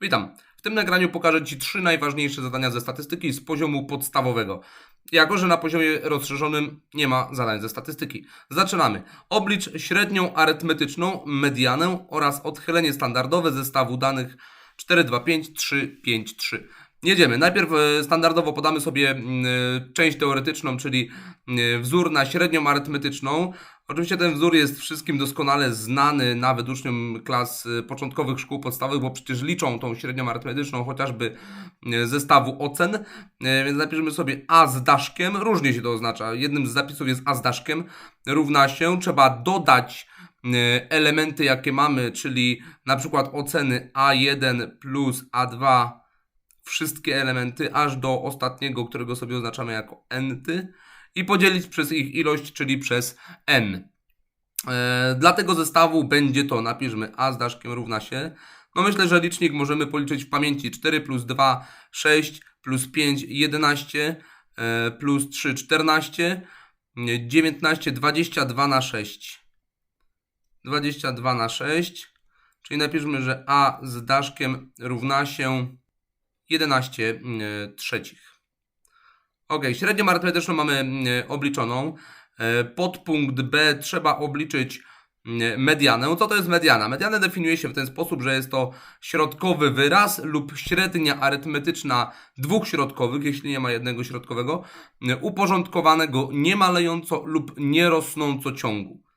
Witam. W tym nagraniu pokażę Ci trzy najważniejsze zadania ze statystyki z poziomu podstawowego. Jako, że na poziomie rozszerzonym nie ma zadań ze statystyki. Zaczynamy. Oblicz średnią arytmetyczną, medianę oraz odchylenie standardowe zestawu danych 4, 2, 5, 3, 5, 3. Jedziemy. Najpierw e, standardowo podamy sobie mm, e, część teoretyczną, czyli e, wzór na średnią arytmetyczną. Oczywiście ten wzór jest wszystkim doskonale znany, nawet uczniom klas początkowych szkół podstawowych, bo przecież liczą tą średnią arytmetyczną chociażby zestawu ocen. Więc napiszemy sobie a z daszkiem. Różnie się to oznacza. Jednym z zapisów jest a z daszkiem. Równa się. Trzeba dodać elementy, jakie mamy, czyli na przykład oceny A1 plus A2 wszystkie elementy aż do ostatniego, którego sobie oznaczamy jako n-ty i podzielić przez ich ilość, czyli przez n. E, dla tego zestawu będzie to, napiszmy a z daszkiem równa się. No myślę, że licznik możemy policzyć w pamięci 4 plus 2, 6 plus 5, 11 e, plus 3, 14 nie, 19, 22 na 6. 22 na 6, czyli napiszmy, że a z daszkiem równa się 11 mm, trzecich. Ok, średnią arytmetyczną mamy mm, obliczoną. E, Podpunkt B trzeba obliczyć mm, medianę. Co to jest mediana? Medianę definiuje się w ten sposób, że jest to środkowy wyraz lub średnia arytmetyczna dwóch środkowych, jeśli nie ma jednego środkowego, uporządkowanego nie malejąco lub nie rosnąco ciągu.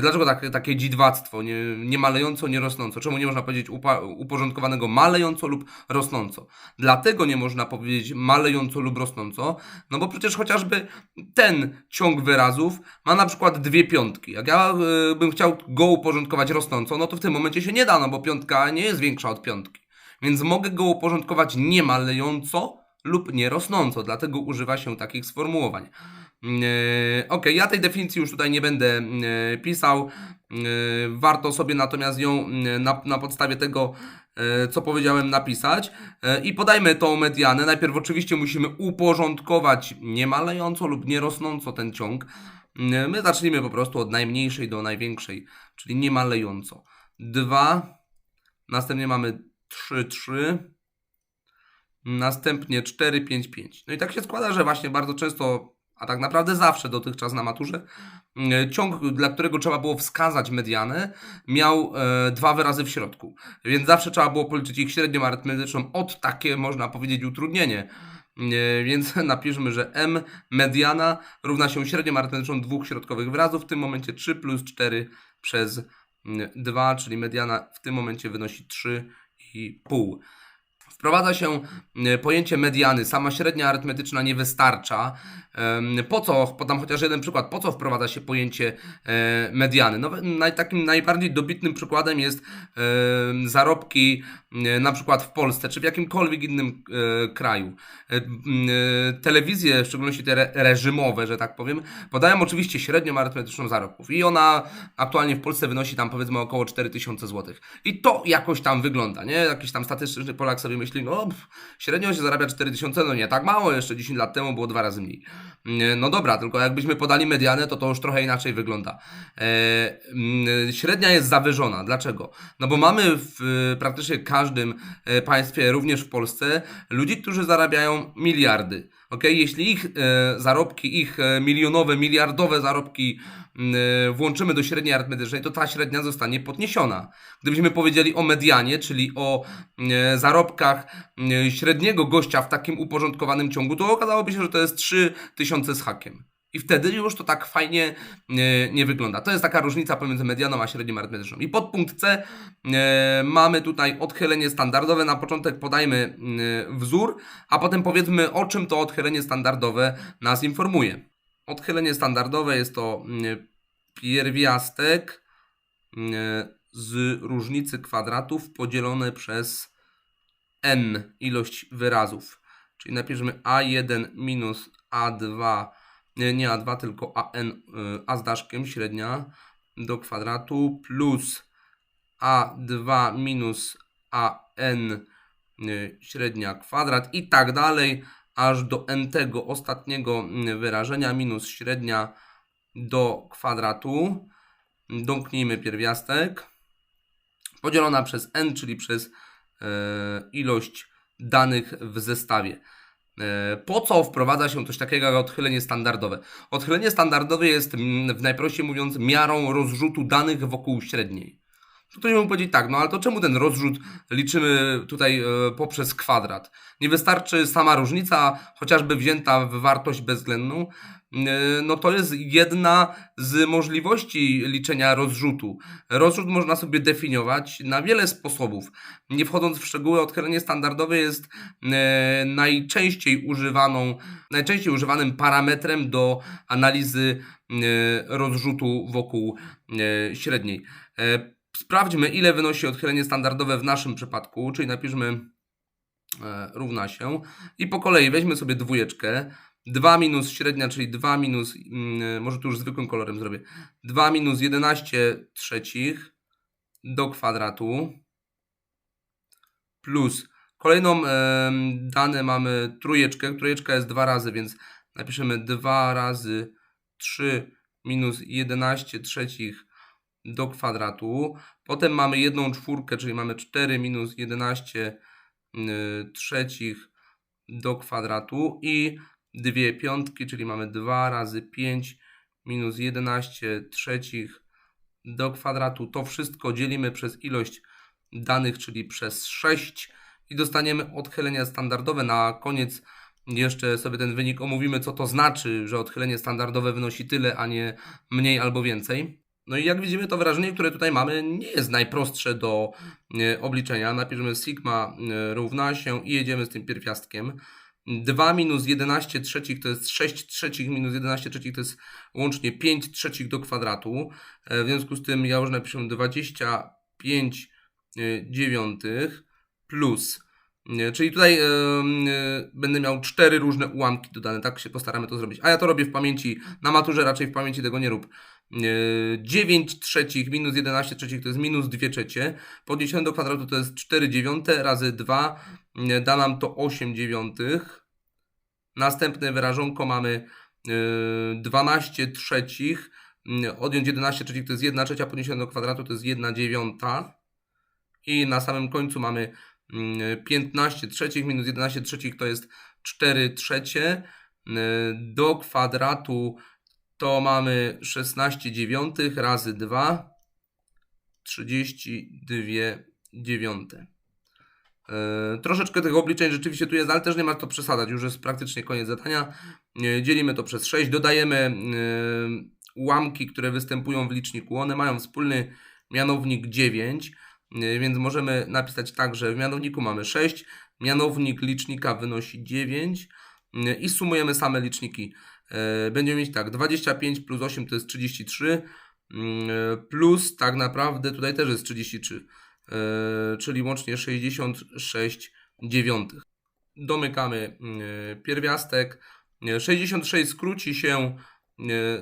Dlaczego tak, takie dziwactwo, nie, nie malejąco, nie rosnąco? Czemu nie można powiedzieć upa, uporządkowanego malejąco lub rosnąco? Dlatego nie można powiedzieć malejąco lub rosnąco, no bo przecież chociażby ten ciąg wyrazów ma na przykład dwie piątki. Jak ja y, bym chciał go uporządkować rosnąco, no to w tym momencie się nie da, no bo piątka nie jest większa od piątki. Więc mogę go uporządkować nie malejąco lub nie rosnąco, dlatego używa się takich sformułowań. Yy, Ok, ja tej definicji już tutaj nie będę yy, pisał. Yy, Warto sobie natomiast ją na, na podstawie tego, co powiedziałem, napisać. I podajmy tą medianę. Najpierw oczywiście musimy uporządkować nie malejąco lub nie rosnąco ten ciąg. My zacznijmy po prostu od najmniejszej do największej, czyli nie malejąco. 2, następnie mamy 3, 3, następnie 4, 5, 5. No i tak się składa, że właśnie bardzo często a tak naprawdę zawsze dotychczas na maturze, mm, ciąg, dla którego trzeba było wskazać medianę, miał e, dwa wyrazy w środku. Więc zawsze trzeba było policzyć ich średnią arytmetyczną od takie, można powiedzieć, utrudnienie. E, więc napiszmy, że m mediana równa się średnią arytmetyczną dwóch środkowych wyrazów, w tym momencie 3 plus 4 przez mm, 2, czyli mediana w tym momencie wynosi 3,5. Wprowadza się e, pojęcie mediany. Sama średnia arytmetyczna nie wystarcza. Po co, podam chociaż jeden przykład, po co wprowadza się pojęcie e, mediany? No, takim najbardziej dobitnym przykładem jest zarobki e, na przykład w Polsce, czy w jakimkolwiek innym kraju. Telewizje, w szczególności te re, reżimowe, że tak powiem, podają oczywiście średnią arytmetyczną zarobków i ona aktualnie w Polsce wynosi tam powiedzmy około 4000 zł. I to jakoś tam wygląda, nie? Jakiś tam statystyczny Polak sobie myśli, no pff, średnio się zarabia 4000, no nie tak mało, jeszcze 10 lat temu było dwa razy mniej. Nie, No dobra, tylko jakbyśmy podali medianę, to to już trochę inaczej wygląda. E, mm, średnia jest zawyżona. Dlaczego? No bo mamy w e, praktycznie każdym e, państwie, również w Polsce, ludzi, którzy zarabiają miliardy. Okay? Jeśli ich e, zarobki, ich e, milionowe, miliardowe zarobki e, włączymy do średniej arytmetycznej, to ta średnia zostanie podniesiona. Gdybyśmy powiedzieli o medianie, czyli o zarobkach średniego gościa w takim uporządkowanym ciągu, to okazałoby się, że to jest 3000 z hakiem. I wtedy już to tak fajnie nie, nie wygląda. To jest taka różnica pomiędzy medianą a średnią arytmetyczną. I pod punkt C e, mamy tutaj odchylenie standardowe. Na początek podajmy e, wzór, a potem powiedzmy o czym to odchylenie standardowe nas informuje. Odchylenie standardowe jest to e, pierwiastek e, z różnicy kwadratów podzielone przez n ilość wyrazów. Czyli napiszmy a1 minus a2 nie, nie A2, tylko AN, y, A z daszkiem, średnia do kwadratu, plus A2 minus AN, y, średnia kwadrat i tak dalej, aż do n tego ostatniego y, wyrażenia, minus średnia do kwadratu. Domknijmy pierwiastek. Podzielona przez n, czyli przez e, ilość danych w zestawie. E, Po co wprowadza się coś takiego jak odchylenie standardowe? Odchylenie standardowe jest, mm, w najprościej mówiąc, miarą rozrzutu danych wokół średniej. To ktoś mógł powiedzieć tak, no ale to czemu ten rozrzut liczymy tutaj e, poprzez kwadrat? Nie wystarczy sama różnica, chociażby wzięta w wartość bezwzględną? E, No to jest jedna z możliwości liczenia rozrzutu. Rozrzut można sobie definiować na wiele sposobów. Nie wchodząc w szczegóły, odchylenie standardowe jest e, najczęściej używaną, najczęściej używanym parametrem do analizy e, rozrzutu wokół średniej. Sprawdźmy, ile wynosi odchylenie standardowe w naszym przypadku, czyli napiszmy e, równa się i po kolei weźmy sobie dwójeczkę. 2 minus średnia, czyli 2 minus, mm, może tu już zwykłym kolorem zrobię, 2 minus 11 trzecich do kwadratu. Plus kolejną em, dane mamy trójeczkę, trójeczka jest dwa razy, więc napiszemy 2 razy 3 minus 11 trzecich do kwadratu. Potem mamy jedną czwórkę, czyli mamy 4 minus 11 y, trzecich do kwadratu i dwie piątki, czyli mamy 2 razy 5 minus 11 trzecich do kwadratu. To wszystko dzielimy przez ilość danych, czyli przez 6 i dostaniemy odchylenia standardowe. Na koniec jeszcze sobie ten wynik omówimy, co to znaczy, że odchylenie standardowe wynosi tyle, a nie mniej albo więcej. No i jak widzimy, to wyrażenie, które tutaj mamy, nie jest najprostsze do e, obliczenia. Napiszemy sigma e, równa się i jedziemy z tym pierwiastkiem. 2 minus 11 trzecich to jest 6 trzecich minus 11 trzecich to jest łącznie 5 trzecich do kwadratu. E, W związku z tym ja już napiszę 25 e, dziewiątych plus. e, Czyli tutaj e, będę miał cztery różne ułamki dodane, tak się postaramy to zrobić. A ja to robię w pamięci, na maturze raczej w pamięci tego nie rób. E, 9 trzecich minus 11 trzecich to jest minus 2 trzecie. Podniesione do kwadratu to jest 4 dziewiąte razy 2 e, da nam to 8 dziewiątych. Następne wyrażonko mamy e, 12 trzecich. Mm, Odjąć 11 trzecich to jest 1 trzecia, podniesione do kwadratu to jest 1 dziewiąta. I na samym końcu mamy mm, 15 trzecich minus 11 trzecich to jest 4 trzecie. Do kwadratu to mamy 16 dziewiątych razy 2, 32 dziewiąte. E, Troszeczkę tych obliczeń rzeczywiście tu jest, ale też nie ma to przesadzać. Już jest praktycznie koniec zadania. E, Dzielimy to przez 6, dodajemy e, ułamki, które występują w liczniku. One mają wspólny mianownik 9, e, więc możemy napisać tak, że w mianowniku mamy 6, mianownik licznika wynosi 9 e, i sumujemy same liczniki. E, Będziemy mieć tak, 25 plus 8 to jest 33, mm, e, plus tak naprawdę tutaj też jest 33 e, czyli łącznie 66 dziewiątych. Domykamy e, pierwiastek. E, 66 skróci się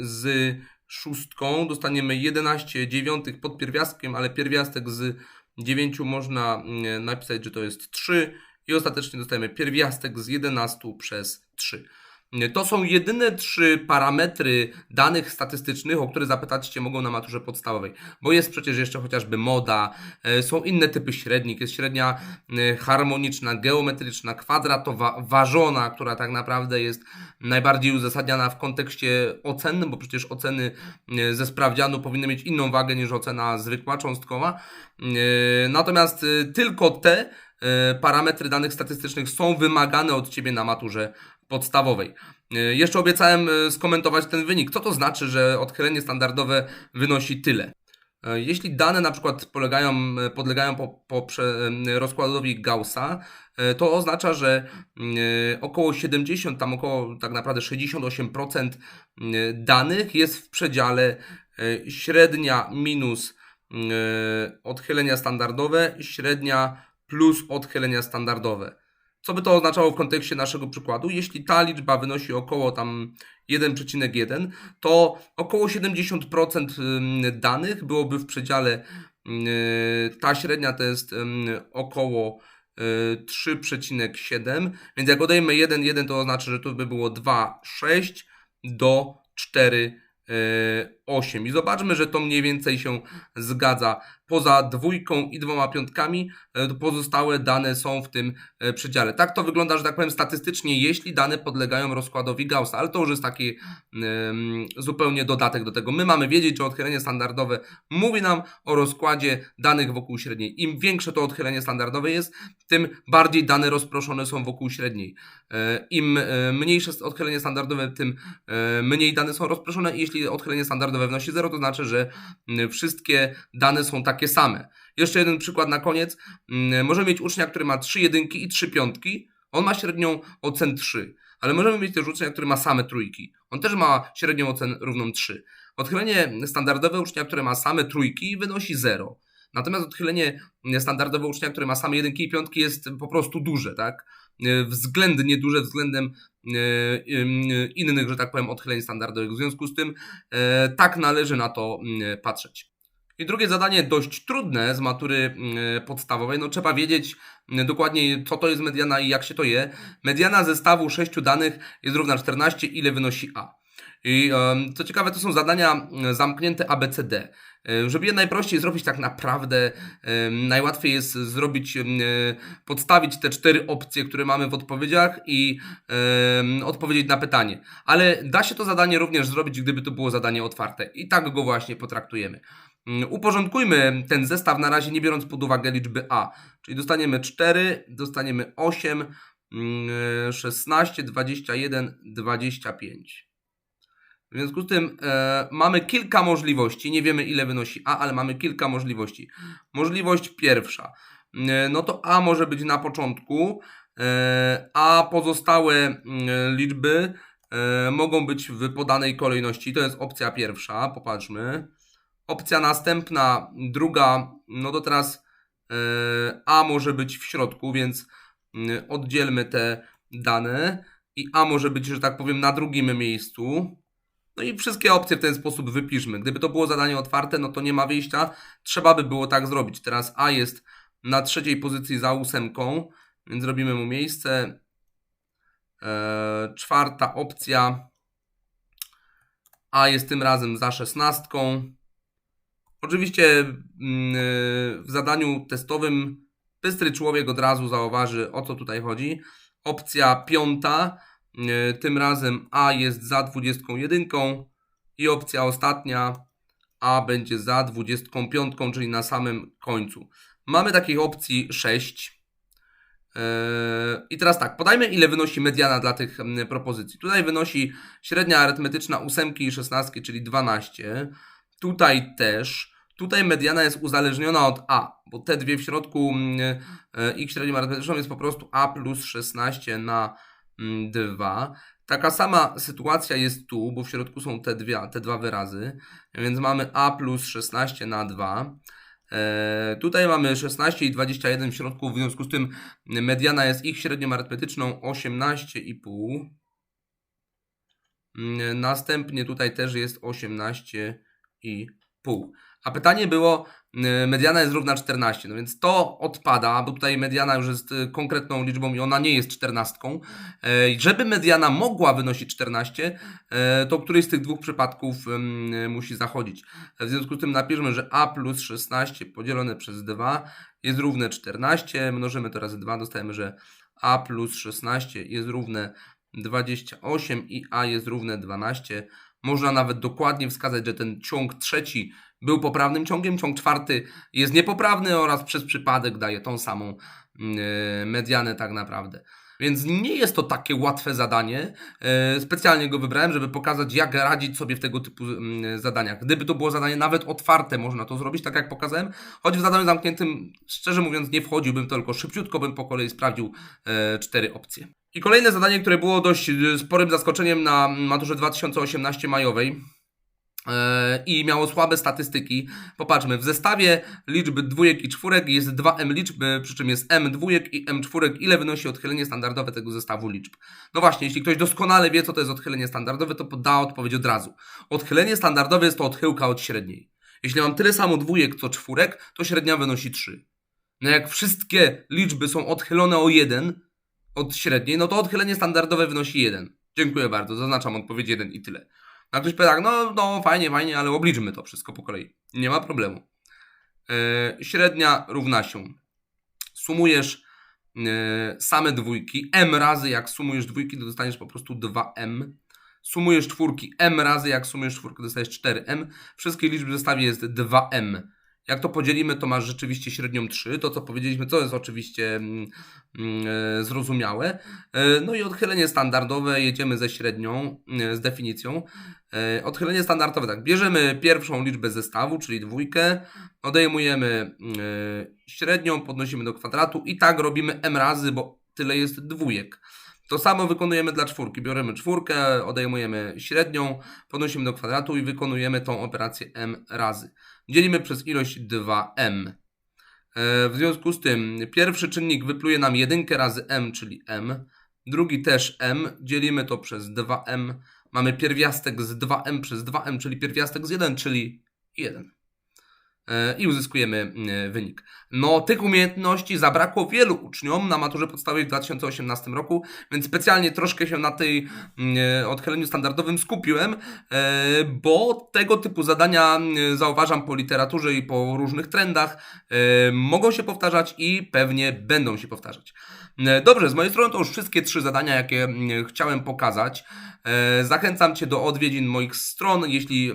z szóstką. Dostaniemy 11 dziewiątych pod pierwiastkiem, ale pierwiastek z 9 można e, napisać, że to jest 3 i ostatecznie dostajemy pierwiastek z 11 przez 3. To są jedyne trzy parametry danych statystycznych, o które zapytać Cię mogą na maturze podstawowej. Bo jest przecież jeszcze chociażby moda, e, są inne typy średnik, jest średnia e, harmoniczna, geometryczna, kwadratowa, ważona, która tak naprawdę jest najbardziej uzasadniana w kontekście ocennym, bo przecież oceny e, ze sprawdzianu powinny mieć inną wagę niż ocena zwykła, cząstkowa. Natomiast tylko te parametry danych statystycznych są wymagane od Ciebie na maturze podstawowej. E, Jeszcze obiecałem e, skomentować ten wynik. Co to znaczy, że odchylenie standardowe wynosi tyle? E, Jeśli dane na przykład polegają, podlegają po, po rozkładowi Gaussa, to oznacza, że około 70, tam około tak naprawdę 68% e, danych jest w przedziale średnia minus odchylenia standardowe, średnia plus odchylenia standardowe. Co by to oznaczało w kontekście naszego przykładu? Jeśli ta liczba wynosi około tam 1,1, to około 70% ym, danych byłoby w przedziale yy, ta średnia to jest około yy, 3,7, więc jak odejmę 1,1 to oznacza, że tu by było 2,6 do 4,8 i zobaczmy, że to mniej więcej się zgadza poza dwójką i dwoma piątkami, e, pozostałe dane są w tym e, przedziale. Tak to wygląda, że tak powiem, statystycznie, jeśli dane podlegają rozkładowi Gaussa, ale to już jest taki em, zupełnie dodatek do tego. My mamy wiedzieć, że odchylenie standardowe mówi nam o rozkładzie danych wokół średniej. Im większe to odchylenie standardowe jest, tym bardziej dane rozproszone są wokół średniej. E, Im mniejsze odchylenie standardowe, tym mniej dane są rozproszone. Jeśli odchylenie standardowe wynosi 0, to znaczy, że wszystkie dane są takie same. Jeszcze jeden przykład na koniec. Mm, Możemy mieć ucznia, który ma 3 jedynki i 3 piątki. On ma średnią ocen 3. Ale możemy mieć też ucznia, który ma same trójki. On też ma średnią ocen równą 3. Odchylenie standardowe ucznia, które ma same trójki, wynosi 0. Natomiast odchylenie standardowe ucznia, który ma same jedynki i piątki, jest po prostu duże, tak? E, Względnie duże względem e, innych, że tak powiem, odchyleń standardowych. W związku z tym e, tak należy na to mm, patrzeć. I drugie zadanie, dość trudne z matury mm, podstawowej. No trzeba wiedzieć mm, dokładnie, co to jest mediana i jak się to je. Mediana zestawu sześciu danych jest równa 14, ile wynosi A. I co ciekawe, to są zadania mm, zamknięte ABCD. E, Żeby je najprościej zrobić tak naprawdę, najłatwiej jest zrobić, e, podstawić te cztery opcje, które mamy w odpowiedziach i odpowiedzieć na pytanie. Ale da się to zadanie również zrobić, gdyby to było zadanie otwarte. I tak go właśnie potraktujemy. Mm, Uporządkujmy ten zestaw na razie nie biorąc pod uwagę liczby A. Czyli dostaniemy 4, dostaniemy 8, mm, 16, 21, 25. W związku z tym e, mamy kilka możliwości. Nie wiemy ile wynosi A, ale mamy kilka możliwości. Możliwość pierwsza. E, no to A może być na początku, e, a pozostałe mm, liczby e, mogą być w podanej kolejności. To jest opcja pierwsza. Popatrzmy. Opcja następna, druga, no to teraz e, A może być w środku, więc mm, oddzielmy te dane i A może być, że tak powiem, na drugim miejscu. No i wszystkie opcje w ten sposób wypiszmy. Gdyby to było zadanie otwarte, no to nie ma wyjścia. Trzeba by było tak zrobić. Teraz A jest na trzeciej pozycji za ósemką, więc robimy mu miejsce. E, czwarta opcja. A jest tym razem za szesnastką. Oczywiście mm, w zadaniu testowym bystry człowiek od razu zauważy o co tutaj chodzi. Opcja piąta, e, tym razem A jest za 21 i opcja ostatnia A będzie za 25, czyli na samym końcu. Mamy takich opcji 6. Yy, I teraz tak, podajmy ile wynosi mediana dla tych mm, propozycji. Tutaj wynosi średnia arytmetyczna 8 i 16, czyli 12. Tutaj też. Tutaj mediana jest uzależniona od A, bo te dwie w środku, mm, e, ich średnią arytmetyczną jest po prostu A plus 16 na mm, 2. Taka sama sytuacja jest tu, bo w środku są te, dwie, te dwa wyrazy, więc mamy A plus 16 na 2. E, tutaj mamy 16 i 21 w środku, w związku z tym mediana jest ich średnią arytmetyczną 18,5. Mm, Następnie tutaj też jest 18,5. A pytanie było, y, mediana jest równa 14, no więc to odpada, bo tutaj mediana już jest y, konkretną liczbą i ona nie jest 14. E, i Żeby mediana mogła wynosić 14, e, to któryś z tych dwóch przypadków musi zachodzić. W związku z tym napiszmy, że a plus 16 podzielone przez 2 jest równe 14, mnożymy to razy 2, dostajemy, że a plus 16 jest równe 28 i a jest równe 12. Można nawet dokładnie wskazać, że ten ciąg trzeci był poprawnym ciągiem, ciąg czwarty jest niepoprawny oraz przez przypadek daje tą samą yy, medianę tak naprawdę. Więc nie jest to takie łatwe zadanie. Yy, Specjalnie go wybrałem, żeby pokazać, jak radzić sobie w tego typu yy, zadaniach. Gdyby to było zadanie nawet otwarte, można to zrobić, tak jak pokazałem. Choć w zadaniu zamkniętym, szczerze mówiąc, nie wchodziłbym, tylko szybciutko bym po kolei sprawdził yy, cztery opcje. I kolejne zadanie, które było dość sporym zaskoczeniem na maturze 2018 majowej e, i miało słabe statystyki. Popatrzmy, w zestawie liczby dwójek i czwórek jest 2m liczby, przy czym jest m dwójek i m czwórek. Ile wynosi odchylenie standardowe tego zestawu liczb? No właśnie, jeśli ktoś doskonale wie, co to jest odchylenie standardowe, to poda odpowiedź od razu. Odchylenie standardowe jest to odchyłka od średniej. Jeśli mam tyle samo dwójek co czwórek, to średnia wynosi 3. No jak wszystkie liczby są odchylone o 1 od średniej, no to odchylenie standardowe wynosi 1. Dziękuję bardzo, zaznaczam odpowiedź 1 i tyle. A ktoś powie tak, no, no fajnie, fajnie, ale obliczmy to wszystko po kolei. Nie ma problemu. e, średnia równa się. Sumujesz e, same dwójki, m razy jak sumujesz dwójki, to dostaniesz po prostu 2m. Sumujesz czwórki, m razy jak sumujesz czwórkę, dostajesz 4m. Wszystkie liczby w zestawie jest 2m. Jak to podzielimy, to masz rzeczywiście średnią 3. To, co powiedzieliśmy, to jest oczywiście mm, mm, e, zrozumiałe. E, No i odchylenie standardowe, jedziemy ze średnią, e, z definicją. Odchylenie standardowe, tak, bierzemy pierwszą liczbę zestawu, czyli dwójkę, odejmujemy średnią, podnosimy do kwadratu i tak robimy m razy, bo tyle jest dwójek. To samo wykonujemy dla czwórki. Bierzemy czwórkę, odejmujemy średnią, podnosimy do kwadratu i wykonujemy tą operację m razy. Dzielimy przez ilość 2m. E, W związku z tym pierwszy czynnik wypluje nam jedynkę razy m, czyli m. Drugi też m. Dzielimy to przez 2m. Mamy pierwiastek z 2m przez 2m, czyli pierwiastek z 1, czyli 1. E, I uzyskujemy e, wynik. No, tych umiejętności zabrakło wielu uczniom na maturze podstawowej w 2018 roku, więc specjalnie troszkę się na tej e, odchyleniu standardowym skupiłem, bo tego typu zadania zauważam po literaturze i po różnych trendach mogą się powtarzać i pewnie będą się powtarzać. Dobrze, z mojej strony to już wszystkie trzy zadania, jakie mm, chciałem pokazać. Zachęcam Cię do odwiedzin moich stron. Jeśli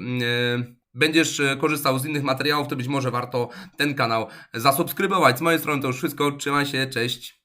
będziesz e, korzystał z innych materiałów, to być może warto ten kanał zasubskrybować. Z mojej strony to już wszystko. Trzymaj się, cześć.